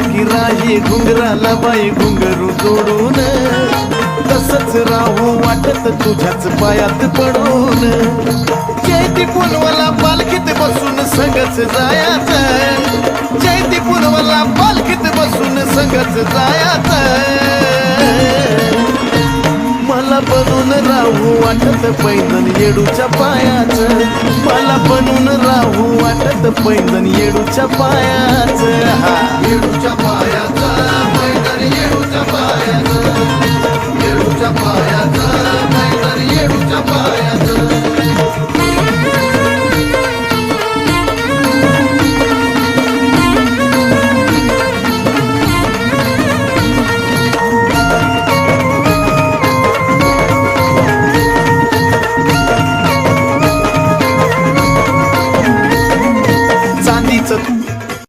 नाही घुंगराला बाई घुंगरू जोडून तसच राहू वाटत तुझ्याच पायात पडून. जयती पुनवाला पालखीत बसून संगच जायाच जयती पुनवाला पालखीत बसून संगच जायाच मला बनून राहू वाटत पैदल येडूच्या पायाच पैंजण येडूच्या पायाच हा. येडूच्या पाया